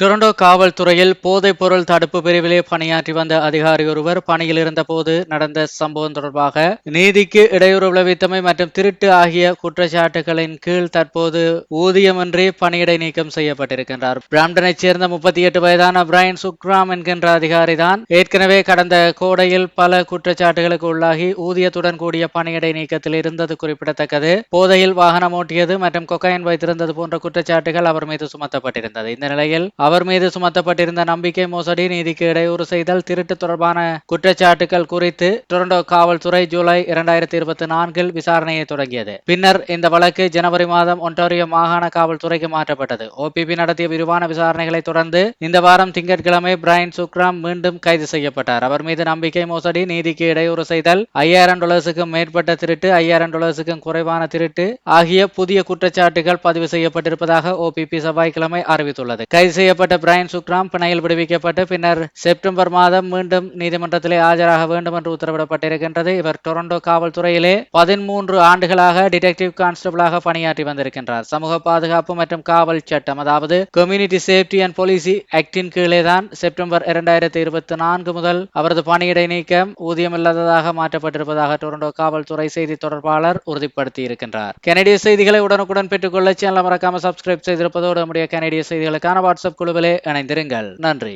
Toronto காவல்துறையில் போதைப் பொருள் தடுப்பு பிரிவிலே பணியாற்றி வந்த அதிகாரி ஒருவர் பணியில் இருந்தபோது நடந்த சம்பவம் தொடர்பாக நீதிக்கு இடையூறு விளைவித்தமை மற்றும் திருட்டு ஆகிய குற்றச்சாட்டுகளின் கீழ் தற்போது ஊதியமின்றி பணியிடை நீக்கம் செய்யப்பட்டிருக்கின்றார். பிராம்டனைச் சேர்ந்த முப்பத்தி எட்டு வயதான பிரைன் சுக்ராம் என்கின்ற அதிகாரி தான் ஏற்கனவே கடந்த கோடையில் பல குற்றச்சாட்டுகளுக்கு உள்ளாகி ஊதியத்துடன் கூடிய பணியிடை நீக்கத்தில் இருந்தது குறிப்பிடத்தக்கது. போதையில் வாகனம் ஓட்டியது மற்றும் கொக்கைன் வைத்திருந்தது போன்ற குற்றச்சாட்டுகள் அவர் மீது சுமத்தப்பட்டிருந்தது. இந்த நிலையில் அவர் மீது சுமத்தப்பட்டிருந்த நம்பிக்கை மோசடி நீதிக்கு இடையூறு செய்தல் திருட்டு தொடர்பான குற்றச்சாட்டுகள் குறித்து டொரண்டோ காவல்துறை ஜூலை இரண்டாயிரத்தி இருபத்தி நான்கில் விசாரணையை தொடங்கியது. பின்னர் இந்த வழக்கு ஜனவரி மாதம் ஒன்டாரியோ மாகாண காவல்துறைக்கு மாற்றப்பட்டது. ஓபிபி நடத்திய விரிவான விசாரணைகளை தொடர்ந்து இந்த வாரம் திங்கட்கிழமை பிரைன் சுக்ராம் மீண்டும் கைது செய்யப்பட்டார். அவர் மீது நம்பிக்கை மோசடி நீதிக்கு இடையூறு செய்தல் ஐயாயிரம் டாலர்ஸுக்கும் மேற்பட்ட திருட்டு ஐயாயிரம் டாலர்ஸுக்கும் குறைவான திருட்டு ஆகிய புதிய குற்றச்சாட்டுகள் பதிவு செய்யப்பட்டிருப்பதாக ஓபிபி செவ்வாய்க்கிழமை அறிவித்துள்ளது. கைது செய்யப்பட்ட பிரைன் சுக்ராம் பிணையில் விடுவிக்கப்பட்டு பின்னர் செப்டம்பர் மாதம் மீண்டும் நீதிமன்றத்திலே ஆஜராக வேண்டும் என்று உத்தரவிடப்பட்டிருக்கின்றது. இவர் டொரண்டோ காவல்துறையிலே பதிமூன்று ஆண்டுகளாக டிடெக்டிவ் கான்ஸ்டபிளாக பணியாற்றி வந்திருக்கின்றார். சமூக பாதுகாப்பு மற்றும் காவல் சட்டம் அதாவது கம்யூனிட்டி சேஃப்டி அண்ட் போலீசி ஆக்டின் கீழே தான் செப்டம்பர் இரண்டாயிரத்தி இருபத்தி நான்கு முதல் அவரது பணியிடை நீக்கம் ஊதியமில்லாததாக மாற்றப்பட்டிருப்பதாக டொரண்டோ காவல்துறை செய்தி தொடர்பாளர் உறுதிப்படுத்தி இருக்கின்றார் கனடிய செய்திகளை உடனுக்குடன் பெற்றுக்கொள்ள சேனல் மறக்காம சப்ஸ்கிரைப் செய்திருப்பதோடு நம்முடைய கனடிய செய்திகளுக்கான வாட்ஸ்அப் குழுவிலே இணைந்திருங்கள். நன்றி.